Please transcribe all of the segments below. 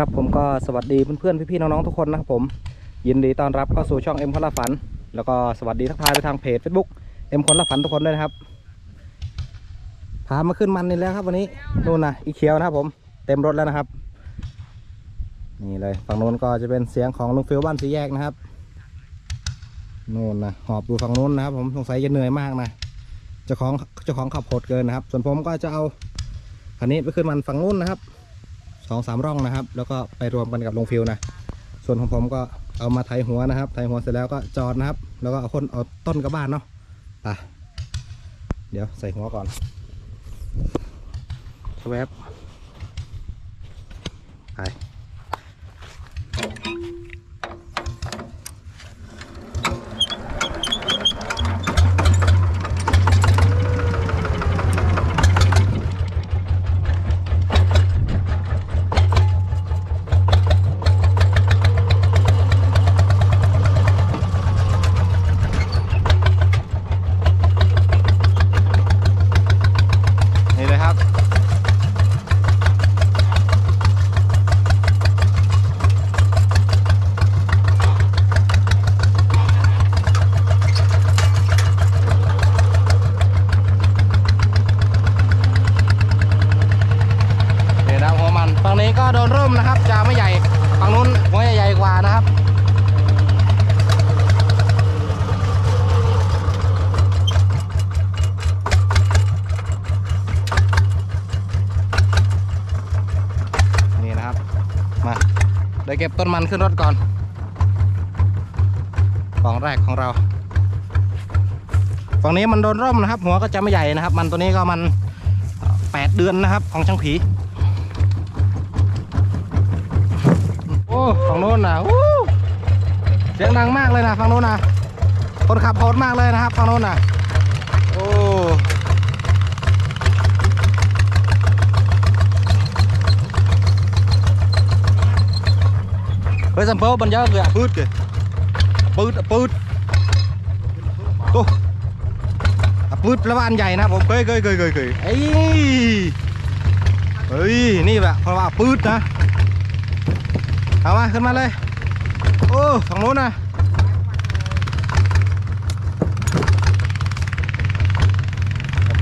ครับผมก็สวัสดีเพื่อนๆพี่ๆน้องๆทุกคนนะครับผมยินดีต้อนรับเข้าสู่ช่องเอ็มคนละฝัน แล้วก็สวัสดีทักทายไปทางเพจ Facebook เอ็มคนละฝันทุกคนด้วยนะครับพามาขึ้นมันนี่แล้วครับวันนี้นู่นนะอีเขียวนะครับผมเต็มรถแล้วนะครับ นี่เลยฝั่งโน้นก็จะเป็นเสียงของลุงฟิลบ้านสีแยกนะครับนู่นนะหอบดูฝั่งโน้นนะครับ ผมสงสัยจะเหนื่อยมากนะเจ้าของเจ้าของขับโหดเกินนะครับ ส่วนผมก็จะเอาคันนี้ไปขึ้นมันฝั่งนู้นนะครับ สองสามร่องนะครับ แล้วก็ไปรวมกันกับลงฟิวนะส่วนของผมก็เอามาไถหัวนะครับไถหัวเสร็จแล้วก็จอดนะครับ แล้วก็เอาคนเอาต้นกลับบ้านเนาะไปเดี๋ยวใส่หัวก่อนแวบไป นะครับ จะไม่ใหญ่ฝั่งนู้นหัวใหญ่กว่านะครับนี่นะครับมาเดี๋ยวเก็บต้นมันขึ้นรถก่อนของแรกของเราฝั่งนี้มันโดนร่มนะครับ หัวก็จะไม่ใหญ่นะครับ มันตัวนี้ก็มันเอ่อแปดเดือนนะครับ ของช่างผี ฝั่งโน้นนะเสียงดังมากเลยนะฝั่งโน้นนะคนขับโหดมากเลยนะครับฝั่งโน้นนะโอ้เฮ้ยสัมเปิลบันยอะเลยอะปืดเลยปืดปืดโอ้อะปืดแล้วอันใหญ่นะผมเคยเคยเคยเคยเคยเอ้ยเฮ้ยนี่แบบเพราะว่าปืดนะ เอามาขึ้นมาเลย โอ้ฝั่งโน้นนะ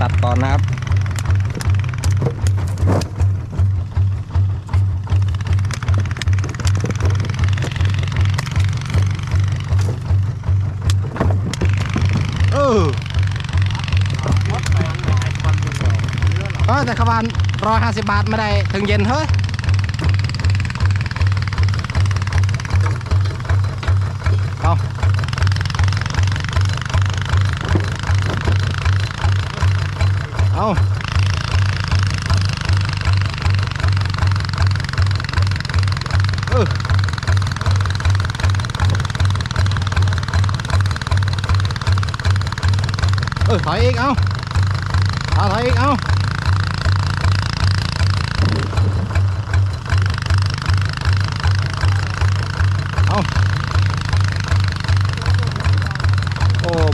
ตัดก่อนนะครับเออเออแต่ขบานร้อยห้าสิบบาทไม่ได้ถึงเย็นเฮ้ย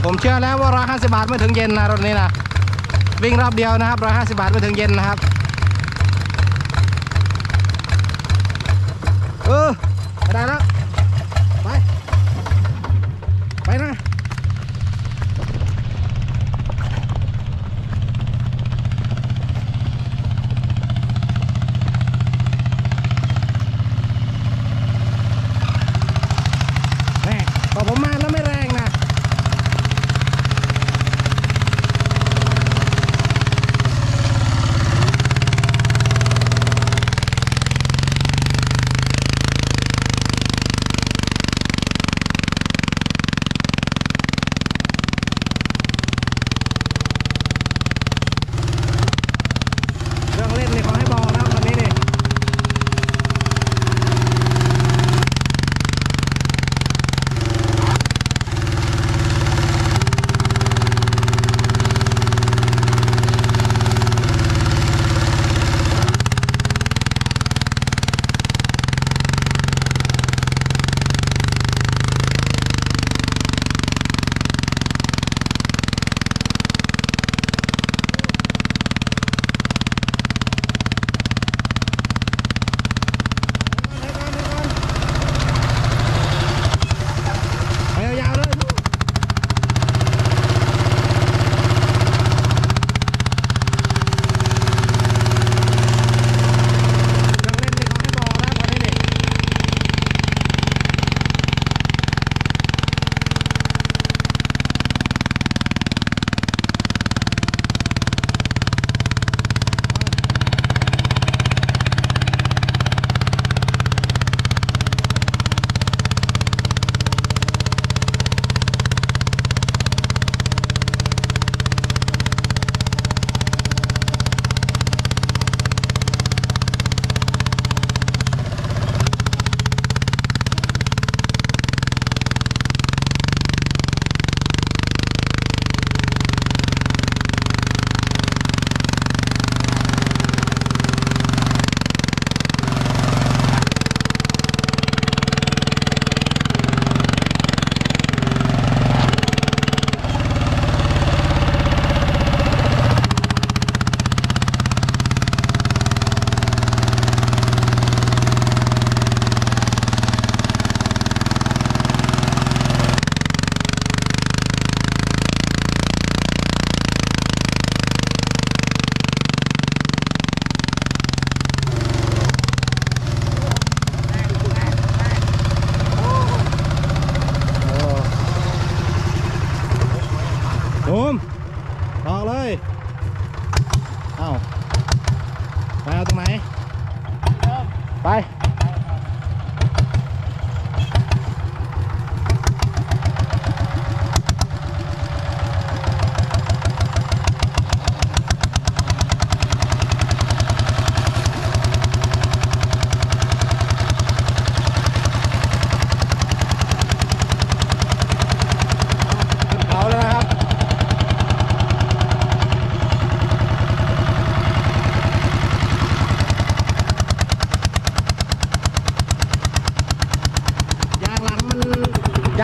ผมเชื่อแล้วว่า 150 บาทไม่ถึงเย็นนะรถนี้นะวิ่งรอบเดียวนะครับ 150 บาทไม่ถึงเย็นนะครับ เออ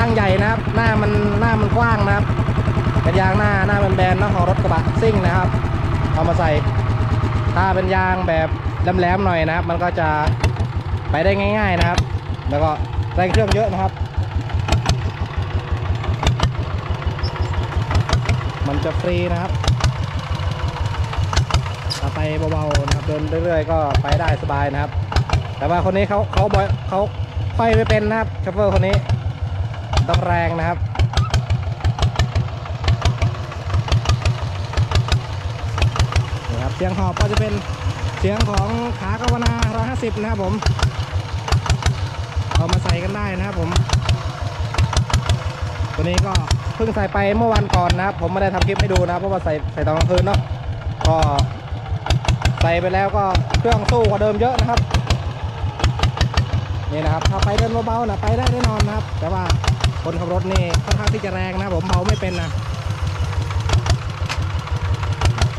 างใหญ่นะครับ หน้ามันหน้ามันกว้างนะครับเป็นยางหน้าหน้าแบนๆเนอะของรถกระบะซิ่งนะครับ เอามาใส่ ถ้าเป็นยางแบบแหลมๆหน่อยนะครับ มันก็จะไปได้ง่าย ๆนะครับ แล้วก็แรงเครื่องเยอะนะครับ มันจะฟรีนะครับไปเบาๆนะครับเดินเรื่อยๆก็ไปได้สบายนะครับ แต่ว่าคนนี้เขาเขาบอยเขาค่อยไม่เป็นนะครับชอเฟอร์คนนี้ ต้องแรงนะครับ นี่ครับ เสียงหอบก็จะเป็นเสียงของขากวนา150 นะครับผมเอามาใส่กันได้นะครับผม ตัวนี้ก็เพิ่งใส่ไปเมื่อวันก่อนนะครับ ผมไม่ได้ทำคลิปให้ดูนะเพราะว่าใส่ใส่ตอนกลางคืนเนาะก็ใส่ไปแล้วก็เครื่องสู้กว่าเดิมเยอะนะครับ นี่นะครับถ้าไปเดินเบาๆนะไปได้แน่นอนนะครับ แต่ว่าคนขับรถนี่ค่อนข้างที่จะแรงนะผมเบาไม่เป็นนะ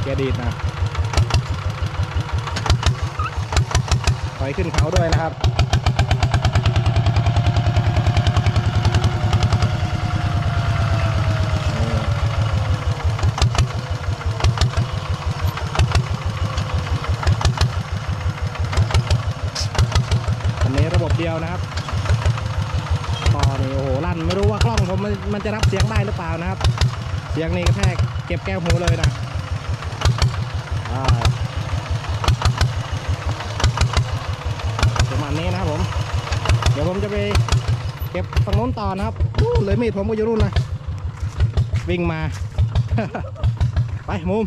เกียร์ดีดนะถอยขึ้นเขาด้วยนะครับ อันนี้ระบบเดียวนะครับต่อนี่โอ้โหลั่นไม่รู้ว่ากล้องผ มันจะรับเสียงได้หรือเปล่านะครับ เสียงนี่กระแทกเก็บแก้วหูเลยนะประมาณนี้นะครับผม เดี๋ยวผมจะไปเก็บฝั่งโน้นต่อนะครับอู้เลยมีดผมก็อยู่นู่นนะวิ่งมา ไปมุม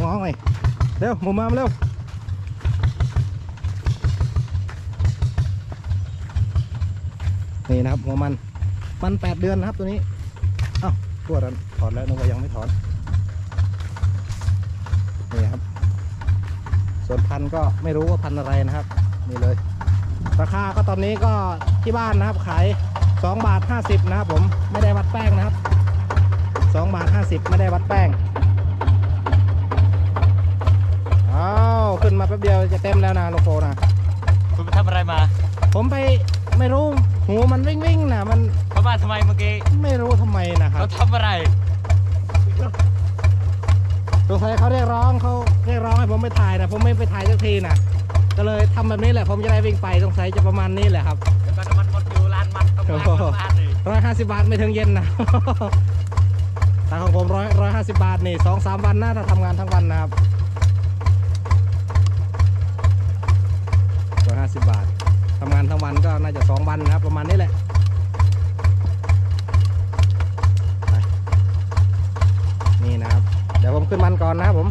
งองเลยเร็วมุมมาเร็วนี่นะครับหัวมันมันแปดเดือนนะครับตัวนี้ เอ้าตัวนั้นถอนแล้วนึกว่ายังไม่ถอนนี่ครับ ส่วนพันธุ์ก็ไม่รู้ว่าพันธุ์อะไรนะครับ นี่เลย ราคาก็ตอนนี้ก็ที่บ้านนะครับขาย2บาท50นะครับผมไม่ได้วัดแป้งนะครับ2บาท50 ไม่ได้วัดแป้งอ้าวขึ้นมาแป๊บเดียวจะเต็มแล้วนะโลโก้นะคุณไปทำอะไรมา ผมไปไม่รู้หูมันวิ่งวิ่งๆนะมัน เขามาทำไมเมื่อกี้ไม่รู้ทำไมนะครัเขาบทำอะไร สงสัยเขาเรียกร้องเขาเรียกร้องให้ผมไปถ่ายนะผมไม่ไปถ่ายสักทีนะก็เลยทำแบบนี้แหละผมจะได้วิ่งไปสงสัยจะประมาณนี้แหละครับ เดี๋ยวก็น้ำมันหมดอยู่ร้านมันต้องล้างโอ้โหบ้านเลยร้อยห้าสิบบาทไม่ถึงเย็นนะ แต่ของผมร้อยร้อยห้าสิบบาทนี่สองสามวันนะถ้าทำงานทั้งวันนะครับร้อยห้าสิบบาททำงานทั้งวันก็น่าจะสองวันนะครับ ประมาณนี้แหละ นี่นะครับ เดี๋ยวผมขึ้นมันก่อนนะครับผม